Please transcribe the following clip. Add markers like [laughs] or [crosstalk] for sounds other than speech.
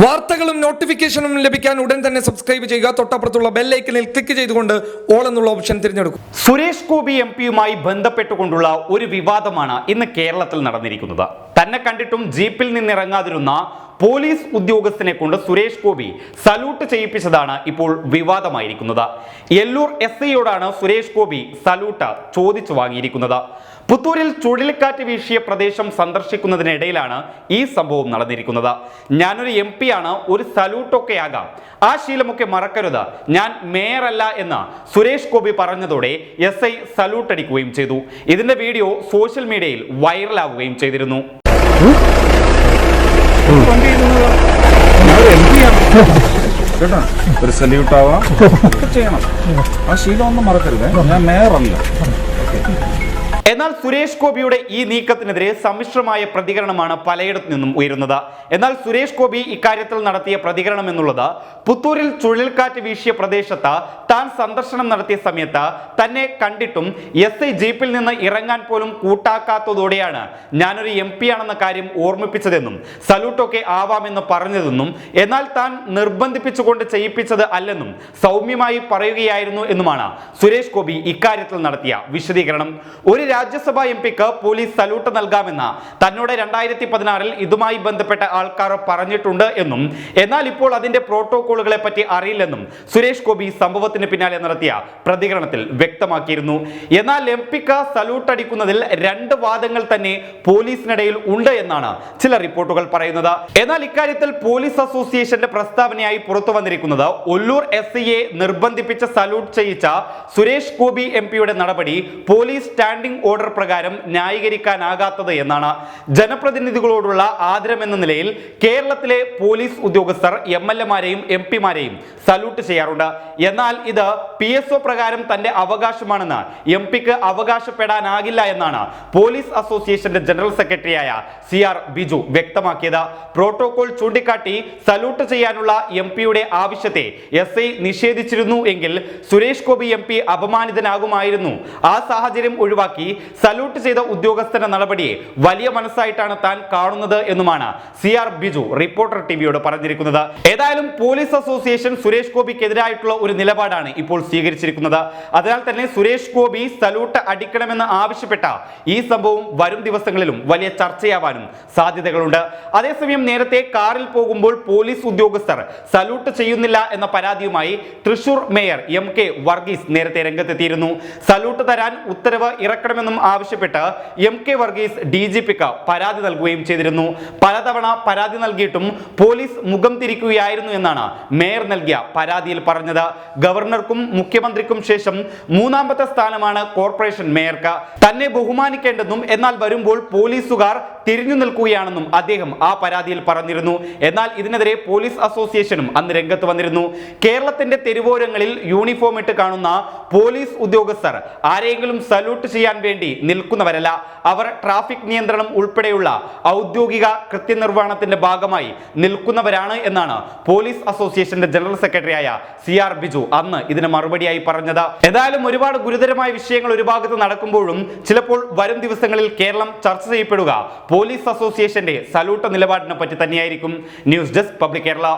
വാർത്തകളും നോട്ടിഫിക്കേഷനും ലഭിക്കാൻ ഉടൻ തന്നെ സബ്സ്ക്രൈബ് ചെയ്യുക. തൊട്ടപ്പുറത്തുള്ള ബെല്ലൈക്കനിൽ ക്ലിക്ക് ചെയ്തുകൊണ്ട് ഓൾ എന്നുള്ള ഓപ്ഷൻ തിരഞ്ഞെടുക്കും. സുരേഷ് ഗോപി എം പിയുമായി ബന്ധപ്പെട്ടുകൊണ്ടുള്ള ഒരു വിവാദമാണ് ഇന്ന് കേരളത്തിൽ നടന്നിരിക്കുന്നത്. തന്നെ കണ്ടിട്ടും ജീപ്പിൽ നിന്നിറങ്ങാതിരുന്ന പോലീസ് ഉദ്യോഗസ്ഥനെ കൊണ്ട് സുരേഷ് ഗോപി സല്യൂട്ട് ചെയ്യിപ്പിച്ചതാണ് ഇപ്പോൾ വിവാദമായിരിക്കുന്നത്. എല്ലൂർ എസ് ഐയോടാണ് സുരേഷ് ഗോപി സല്യൂട്ട് ചോദിച്ചു വാങ്ങിയിരിക്കുന്നത്. പുത്തൂരിൽ ചുഴലിക്കാറ്റ് വീശിയ പ്രദേശം സന്ദർശിക്കുന്നതിനിടയിലാണ് ഈ സംഭവം നടന്നിരിക്കുന്നത്. ഞാനൊരു എം പി ആണ് ഒരു സല്യൂട്ടൊക്കെ ആകാം. ആ ശീലമൊക്കെ മറക്കരുത്. ഞാൻ മേയറല്ല എന്ന് സുരേഷ് ഗോപി പറഞ്ഞതോടെ എസ് ഐ സല്യൂട്ട് അടിക്കുകയും ചെയ്തു. ഇതിന്റെ വീഡിയോ സോഷ്യൽ മീഡിയയിൽ വൈറലാവുകയും ചെയ്തിരുന്നു. [laughs] കേട്ടോ? ഒരു സല്യൂട്ട് ആവാം [laughs] ഒക്കെ ചെയ്യണം. ആ ശീലം ഒന്നും മറക്കരുത്. ഞാൻ മേയറല്ല. എന്നാൽ സുരേഷ് ഗോപിയുടെ ഈ നീക്കത്തിനെതിരെ സമ്മിശ്രമായ പ്രതികരണമാണ് പലയിടത്തു നിന്നും ഉയരുന്നത്. എന്നാൽ സുരേഷ് ഗോപി ഇക്കാര്യത്തിൽ നടത്തിയ പ്രതികരണം എന്നുള്ളത് പുത്തൂരിൽ ചുഴലിക്കാറ്റ് വീശിയ പ്രദേശത്ത് താൻ സന്ദർശനം നടത്തിയ സമയത്ത് തന്നെ കണ്ടിട്ടും എസ് ഐ ജീപ്പിൽ നിന്ന് ഇറങ്ങാൻ പോലും കൂട്ടാക്കാത്തതോടെയാണ് ഞാനൊരു എം പി ആണെന്ന കാര്യം ഓർമ്മിപ്പിച്ചതെന്നും സല്യൂട്ടൊക്കെ ആവാമെന്ന് പറഞ്ഞതെന്നും എന്നാൽ താൻ നിർബന്ധിപ്പിച്ചുകൊണ്ട് ചെയ്യിപ്പിച്ചത് അല്ലെന്നും സൗമ്യമായി പറയുകയായിരുന്നു എന്നുമാണ് സുരേഷ് ഗോപി ഇക്കാര്യത്തിൽ നടത്തിയ വിശദീകരണം. ഒരു രാജ്യസഭാ എം പിക്ക് പോലീസ് സല്യൂട്ട് നൽകാമെന്ന് തന്നോട് രണ്ടായിരത്തി പതിനാറിൽ ഇതുമായി ബന്ധപ്പെട്ട ആൾക്കാർ പറഞ്ഞിട്ടുണ്ട് എന്നും എന്നാൽ ഇപ്പോൾ അതിന്റെ പ്രോട്ടോകോളുകളെ പറ്റി അറിയില്ലെന്നും സുരേഷ് ഗോപി സംഭവത്തിന് പിന്നാലെ നടത്തിയ പ്രതികരണത്തിൽ വ്യക്തമാക്കിയിരുന്നു. എന്നാൽ എം പിക്ക് സല്യൂട്ട് അടിക്കുന്നതിൽ രണ്ട് വാദങ്ങൾ തന്നെ പോലീസിനിടയിൽ ഉണ്ട് എന്നാണ് ചില റിപ്പോർട്ടുകൾ പറയുന്നത്. എന്നാൽ ഇക്കാര്യത്തിൽ പോലീസ് അസോസിയേഷന്റെ പ്രസ്താവനയായി പുറത്തു വന്നിരിക്കുന്നത് ഒല്ലൂർ എസ് നിർബന്ധിപ്പിച്ച സല്യൂട്ട് ചെയ്യിച്ച സുരേഷ് ഗോപി എം പിയുടെ നടപടി പോലീസ് സ്റ്റാൻഡിംഗ് ഓർഡർ പ്രകാരം ന്യായീകരിക്കാനാകാത്തത് എന്നാണ് ജനപ്രതിനിധികളോടുള്ള ആദരമെന്ന നിലയിൽ കേരളത്തിലെ പോലീസ് ഉദ്യോഗസ്ഥർ എം എൽ എമാരെയും എം പിമാരെയും സല്യൂട്ട് ചെയ്യാറുണ്ട്. എന്നാൽ ഇത് പി എസ് ഒ പ്രകാരം തന്റെ അവകാശമാണെന്ന് എം പിക്ക് അവകാശപ്പെടാനാകില്ല എന്നാണ് പോലീസ് അസോസിയേഷന്റെ ജനറൽ സെക്രട്ടറിയായ സി ആർ ബിജു വ്യക്തമാക്കിയത്. പ്രോട്ടോകോൾ ചൂണ്ടിക്കാട്ടി സല്യൂട്ട് ചെയ്യാനുള്ള എം പിയുടെ ആവശ്യത്തെ എസ് ഐ നിഷേധിച്ചിരുന്നു എങ്കിൽ സുരേഷ് ഗോപി എം പി അപമാനിതനാകുമായിരുന്നു. ആ സാഹചര്യം ഒഴിവാക്കി സല്യൂട്ട് ചെയ്ത ഉദ്യോഗസ്ഥന്റെ നടപടിയെ വലിയ മനസ്സായിട്ടാണ് താൻ കാണുന്നത് എന്നുമാണ് സി ആർ ബിജു റിപ്പോർട്ടർ ടിവിയോട് പറഞ്ഞിരിക്കുന്നത്. ഏതായാലും പോലീസ് അസോസിയേഷൻ സുരേഷ് ഗോപിക്കെതിരായിട്ടുള്ള ഒരു നിലപാടാണ് ഇപ്പോൾ സ്വീകരിച്ചിരിക്കുന്നത്. അതിനാൽ തന്നെ സുരേഷ് ഗോപി സല്യൂട്ട് അടിക്കണമെന്ന് ആവശ്യപ്പെട്ട ഈ സംഭവം വരും ദിവസങ്ങളിലും വലിയ ചർച്ചയാവാനും സാധ്യതകളുണ്ട്. അതേസമയം നേരത്തെ കാറിൽ പോകുമ്പോൾ പോലീസ് ഉദ്യോഗസ്ഥർ സല്യൂട്ട് ചെയ്യുന്നില്ല എന്ന പരാതിയുമായി Thrissur mayor M K Varghese നേരത്തെ രംഗത്തെത്തിയിരുന്നു. സല്യൂട്ട് തരാൻ ഉത്തരവ് ഇറക്കണമെന്നും ആവശ്യപ്പെട്ട് M K Varghese D G പിക്ക് പരാതി നൽകുകയും ചെയ്തിരുന്നു. പലതവണ പരാതി നൽകിയിട്ടും പോലീസ് മുഖം തിരിക്കുകയായിരുന്നു എന്നാണ് മേയർ നൽകിയ പരാതിയിൽ പറഞ്ഞത്. ഗവർണർക്കും മുഖ്യമന്ത്രിക്കും ശേഷം മൂന്നാമത്തെ സ്ഥാനമാണ് കോർപ്പറേഷൻ മേയർക്ക്. തന്നെ ബഹുമാനിക്കേണ്ടെന്നും എന്നാൽ വരുമ്പോൾ പോലീസുകാർ തിരിഞ്ഞു നിൽക്കുകയാണെന്നും അദ്ദേഹം ആ പരാതിയിൽ പറഞ്ഞിരുന്നു. എന്നാൽ ഇതിനെതിരെ പോലീസ് അസോസിയേഷനും അന്ന് രംഗത്ത് വന്നിരുന്നു. കേരളത്തിന്റെ തെരുവോരങ്ങളിൽ യൂണിഫോം ഇട്ട് കാണുന്ന പോലീസ് ഉദ്യോഗസ്ഥർ ആരെങ്കിലും സല്യൂട്ട് ചെയ്യാൻ വേണ്ടി നിൽക്കുന്നവരല്ല. അവർ ട്രാഫിക് നിയന്ത്രണം ഉൾപ്പെടെയുള്ള ഔദ്യോഗിക കൃത്യനിർവഹണത്തിന്റെ ഭാഗമായി നിൽക്കുന്നവരാണ് എന്നാണ് പോലീസ് അസോസിയേഷന്റെ ജനറൽ സെക്രട്ടറിയായ സി ആർ ബിജു അന്ന് ഇതിന് മറുപടിയായി പറഞ്ഞത്. ഏതായാലും ഒരുപാട് ഗുരുതരമായ വിഷയങ്ങൾ ഒരു ഭാഗത്ത് നടക്കുമ്പോഴും ചിലപ്പോൾ വരും ദിവസങ്ങളിൽ കേരളം ചർച്ച ചെയ്യപ്പെടുക. പോലീസ് അസോസിയേഷന്റെ സലൂട്ട് നിലപാടിനെ പറ്റി തന്നെയായിരിക്കും. News desk public Kerala.